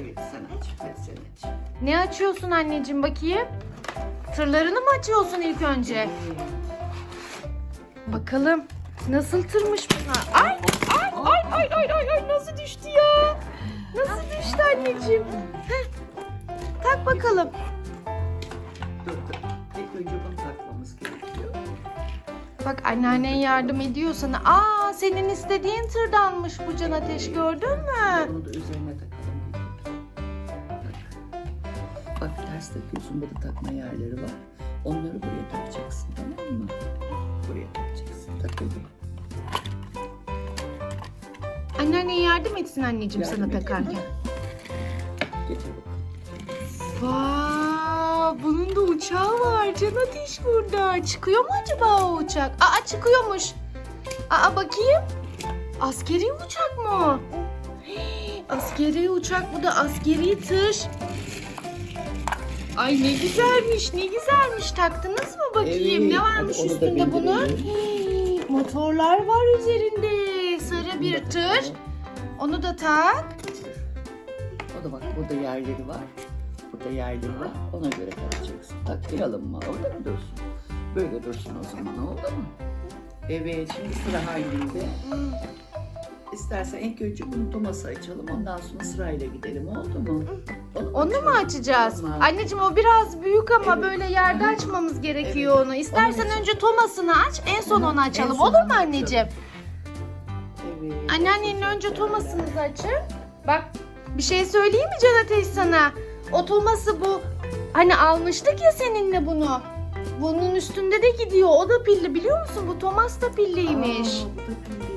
Evet sen aç. Hadi sen aç. Ne açıyorsun anneciğim bakayım? Tırlarını mı açıyorsun ilk önce? Bakalım nasıl tırmış bunlar? Ay ay ay ay ay ay ay nasıl düştü ya? Nasıl düştü anneciğim? Heh. Tak bakalım. Dur dur. İlk önce bunu takmamız gerekiyor. Bak anneannen yardım ediyor sana. Aa senin istediğin tırdanmış bu can ateş gördün mü? Bunu da üzerine Bak. Ters takıyorsun. Burada takma yerleri var. Onları buraya takacaksın tamam mı? Buraya takacaksın. Tak bebeğim. Anneannen yardım etsin anneciğim Yardım sana edeyim takarken. mi? Getir bakalım. Vay, bunun da uçağı var. Can Ateş burada. Çıkıyor mu acaba o uçak? Aa çıkıyormuş. Aa bakayım. Askeri uçak mı? o? Hii, Askeri uçak bu da askeri tır. Ay ne güzelmiş, ne güzelmiş. Taktınız mı bakayım? Evet, ne varmış hadi onu da üstünde bunun? Hii, Motorlar var üzerinde. Sarı bir tır. Onu da tak. O da bak burada yerleri var. Burada yerleri var. Ona göre takacaksın. Takmayalım mı? Orada mı dursun? Böyle dursun o zaman oldu mu? Evet şimdi sıra halinde. İstersen ilk önce bunu Thomas'a açalım. Ondan sonra sırayla gidelim. Oldu mu? Onu, Onu mu açacağız? Olmaz. Anneciğim o biraz büyük ama Evet. böyle yerde açmamız gerekiyor Evet. onu. İstersen Onu önce Thomas'ını aç, en son onu açalım. son Olur mu anneciğim? Evet. Anneannenin önce Thomas'ını açın. Bak bir şey söyleyeyim mi Can Ateş sana? O Thomas'ı bu hani almıştık ya seninle bunu. Bunun üstünde de gidiyor. O da pilli biliyor musun? Bu Thomas da pilliymiş. Aa, bu da pilliymiş.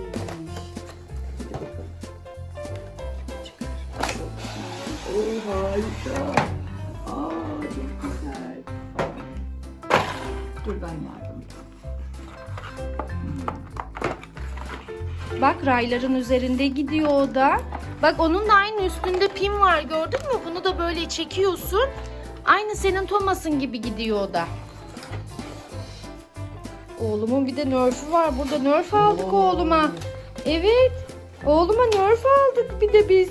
Harika. Aa çok güzel. Dur ben yardım. Bak rayların üzerinde gidiyor o da. Bak onun da aynı üstünde pin var gördün mü? Bunu da böyle çekiyorsun. Aynı senin Thomas'ın gibi gidiyor o da. Oğlumun bir de Nerf'ü var. Burada Nerf aldık Oo. oğluma. Evet. Oğluma Nerf aldık bir de biz.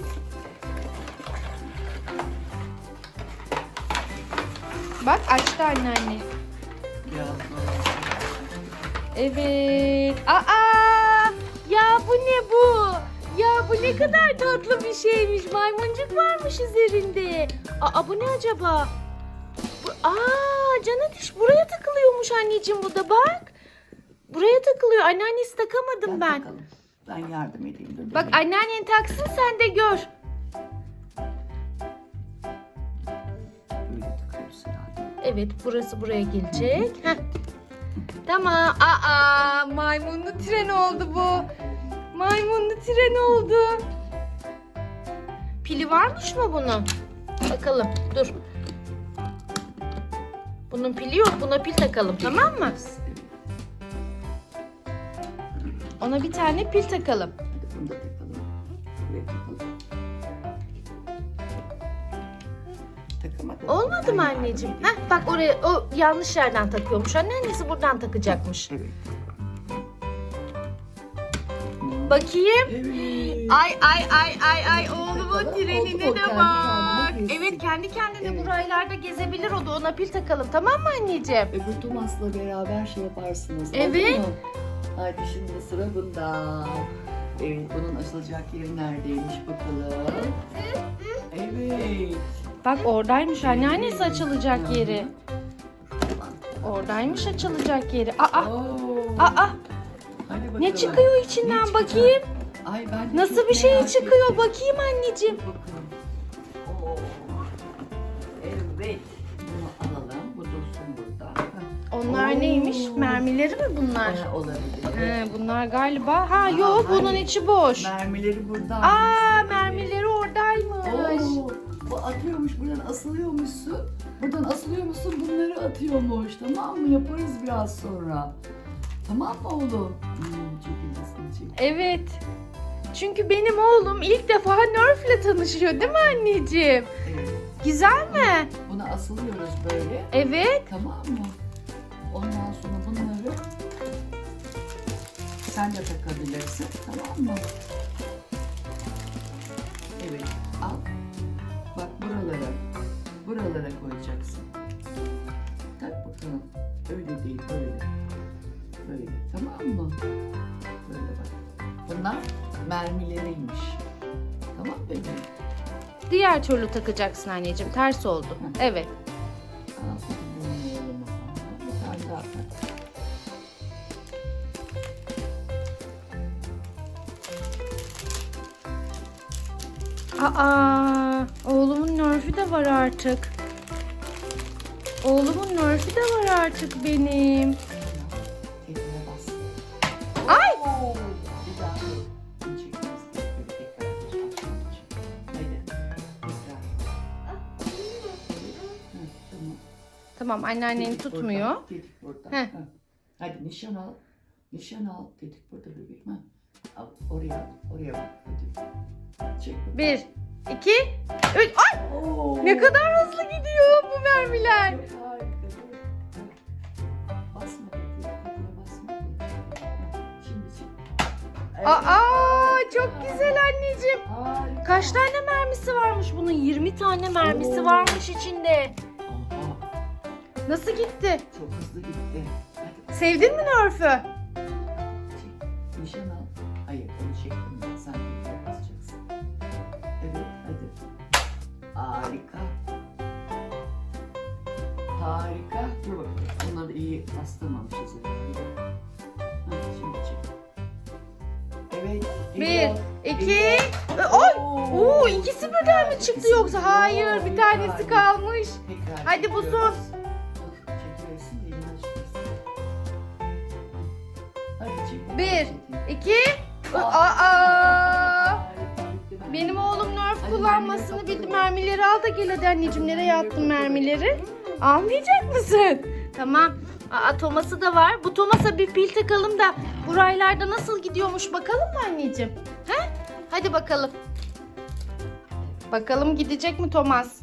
Bak açtı anneanne. Evet. Aa! Ya bu ne bu? Ya bu ne kadar tatlı bir şeymiş. Maymuncuk varmış üzerinde. Aa bu ne acaba? Bu, aa can ateş buraya takılıyormuş anneciğim bu da bak. Buraya takılıyor. Anneannesi takamadım ben. Ben yardım edeyim. Dur, Bak anneannen taksın sen de gör. Evet burası buraya gelecek. Heh. Tamam. Aa maymunlu tren oldu bu. Maymunlu tren oldu. Pili varmış mı bunun? Bakalım. Dur. Bunun pili yok. Buna pil takalım tamam mı? Ona bir tane pil takalım. Takamadım. Olmadı mı anneciğim? Heh, bak oraya o yanlış yerden takıyormuş. Anneannesi buradan takacakmış. Evet. Bakayım. Evet. Ay ay ay ay ay oğlumun trenine de bak. Evet kendi kendine Evet. bu raylarda gezebilir o da ona pil takalım tamam mı anneciğim? Öbür Thomas'la beraber şey yaparsınız. Evet. Hadi şimdi sıra bunda. Evet bunun açılacak yeri neredeymiş bakalım. Evet. Bak oradaymış anneannesi açılacak yeri. Oradaymış açılacak yeri. Aa Oo. aa Hadi bakalım. ne çıkıyor Ne içinden çıkacak? bakayım. Ay ben de Nasıl çok bir şey merak çıkıyor ettim. bakayım anneciğim. Bakalım. Oo. Evet. Alalım. Bu dursun burada. Onlar Oo. neymiş? Mermileri mi bunlar? Ha, olabilir. He, bunlar galiba. Ha yok hayır. bunun içi boş. Mermileri burada. Aa mermileri oradaymış. Oo, bu atıyormuş buradan asılıyormuşsun. Buradan asılıyormuşsun bunları atıyormuş. Tamam mı? Yaparız biraz sonra. Tamam mı oğlum? Hmm, çok iyi çek. Evet. Çünkü benim oğlum ilk defa Nerf'le tanışıyor değil mi anneciğim? Evet. Güzel mi? Buna asılıyoruz böyle. Evet. Tamam mı? Ondan sonra bunları sen de takabilirsin. Tamam mı? Evet. Al. Diğer türlü takacaksın anneciğim. Ters oldu. Evet. Aa, oğlumun nörfü de var artık. Oğlumun nörfü de var artık benim. Tamam anneannen Dedik tutmuyor. Burada, dedik burada. Heh. Ha. Hadi nişan al. Nişan al dedik burada bebeğim. Ha. Al, oraya, oraya bak. Hadi. Çek. Bir, iki, üç. Ay! Oo. Ne kadar hızlı gidiyor bu mermiler. Basma basma Şimdi çek. Aa, çok güzel anneciğim. Harika. Kaç tane mermisi varmış bunun? 20 tane mermisi Oo. varmış içinde. Nasıl gitti? çok hızlı gitti. Sevdin mi Nörf'ü? çek. Nişan al. Hayır onu çektim ben. Sen tekrar basacaksın. Evet hadi. Harika. Harika. Dur bakalım. Onları iyi bastırmamışız. Ha, şimdi çek. Evet. Bir, iki, oy! Oo, ikisi birden mi çıktı yoksa? Hayır, bir tanesi kalmış. Hadi bu son. Bir, iki, aa! Benim oğlum Nerf kullanmasını bildi. Mermileri al da gel hadi anneciğim. Nereye attın mermileri? Almayacak mısın? Tamam. Aa, Thomas'ı da var. Bu Thomas'a bir pil takalım da bu raylarda nasıl gidiyormuş bakalım mı anneciğim? He? Hadi bakalım. Bakalım gidecek mi Thomas?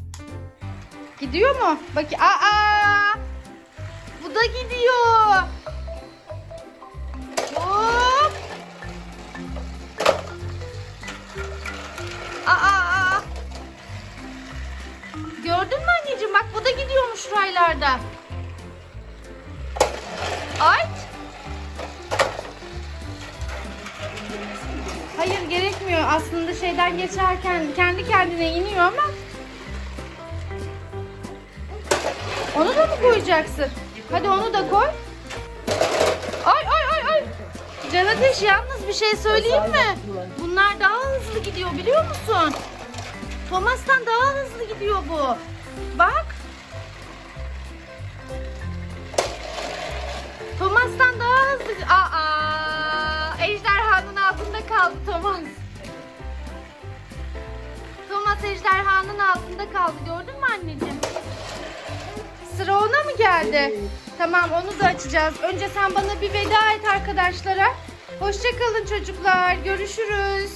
Gidiyor mu? Bak aa! Bu da gidiyor. Hayır gerekmiyor. Aslında şeyden geçerken kendi kendine iniyor ama onu da mı koyacaksın? Hadi onu da koy. Ay ay ay ay. Can Ateş yalnız bir şey söyleyeyim mi? Bunlar daha hızlı gidiyor biliyor musun? Thomas'tan daha hızlı gidiyor bu. Bak. Thomas'tan daha hızlı. Aa, altında kaldı Thomas. Thomas ejderhanın altında kaldı. Gördün mü anneciğim? Sıra ona mı geldi? Tamam onu da açacağız. Önce sen bana bir veda et arkadaşlara. Hoşçakalın çocuklar. Görüşürüz.